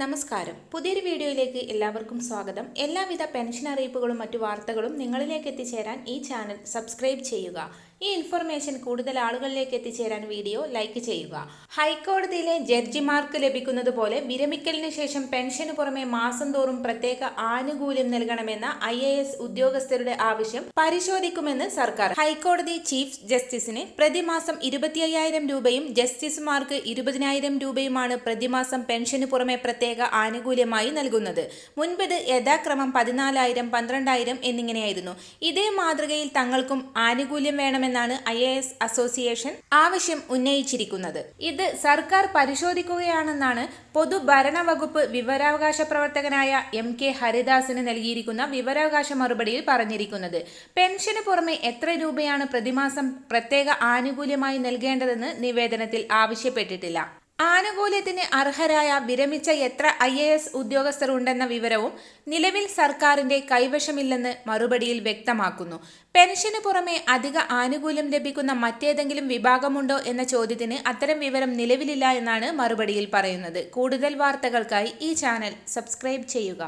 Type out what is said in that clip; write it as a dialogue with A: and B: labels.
A: നമസ്കാരം. പുതിയൊരു വീഡിയോയിലേക്ക് എല്ലാവർക്കും സ്വാഗതം. എല്ലാവിധ പെൻഷൻ അറിയിപ്പുകളും മറ്റു വാർത്തകളും നിങ്ങളിലേക്ക് എത്തിച്ചേരാൻ ഈ ചാനൽ സബ്സ്ക്രൈബ് ചെയ്യുക. ഈ ഇൻഫർമേഷൻ കൂടുതൽ ആളുകളിലേക്ക് എത്തിച്ചേരാൻ വീഡിയോ ലൈക്ക് ചെയ്യുക. ഹൈക്കോടതിയിലെ ജഡ്ജിമാർക്ക് ലഭിക്കുന്നത് പോലെ വിരമിക്കലിന് ശേഷം പെൻഷന് പുറമെ മാസം തോറും പ്രത്യേക ആനുകൂല്യം നൽകണമെന്ന ഐ എ എസ് ഉദ്യോഗസ്ഥരുടെ ആവശ്യം പരിശോധിക്കുമെന്ന് സർക്കാർ. ഹൈക്കോടതി ചീഫ് ജസ്റ്റിസിന് പ്രതിമാസം ഇരുപത്തി അയ്യായിരം രൂപയും ജസ്റ്റിസുമാർക്ക് ഇരുപതിനായിരം രൂപയുമാണ് പ്രതിമാസം പെൻഷന് പുറമെ പ്രത്യേക ആനുകൂല്യമായി നൽകുന്നത്. മുൻപ് ഇത് യഥാക്രമം പതിനാലായിരം പന്ത്രണ്ടായിരം എന്നിങ്ങനെയായിരുന്നു. ഇതേ മാതൃകയിൽ തങ്ങൾക്കും ആനുകൂല്യം വേണമെന്നാണ് ഐ എ എസ് അസോസിയേഷൻ ആവശ്യം ഉന്നയിച്ചിരിക്കുന്നത്. ഇത് സർക്കാർ പരിശോധിക്കുകയാണെന്നാണ് പൊതുഭരണ വകുപ്പ് വിവരാവകാശ പ്രവർത്തകനായ എം കെ ഹരിദാസിന് നൽകിയിരിക്കുന്ന വിവരാവകാശ മറുപടിയിൽ പറഞ്ഞിരിക്കുന്നത്. പെൻഷന് പുറമെ എത്ര രൂപയാണ് പ്രതിമാസം പ്രത്യേക ആനുകൂല്യമായി നൽകേണ്ടതെന്ന് നിവേദനത്തിൽ ആവശ്യപ്പെട്ടിട്ടില്ല. ആനുകൂല്യത്തിന് അർഹരായ വിരമിച്ച എത്ര ഐ എ എസ് ഉദ്യോഗസ്ഥർ ഉണ്ടെന്ന വിവരവും നിലവിൽ സർക്കാരിന്റെ കൈവശമില്ലെന്ന് മറുപടിയിൽ വ്യക്തമാക്കുന്നു. പെൻഷന് പുറമെ അധിക ആനുകൂല്യം ലഭിക്കുന്ന മറ്റേതെങ്കിലും വിഭാഗമുണ്ടോ എന്ന ചോദ്യത്തിന് അത്തരം വിവരം നിലവിലില്ല എന്നാണ് മറുപടിയിൽ പറയുന്നത്. കൂടുതൽ വാർത്തകൾക്കായി ഈ ചാനൽ സബ്സ്ക്രൈബ് ചെയ്യുക.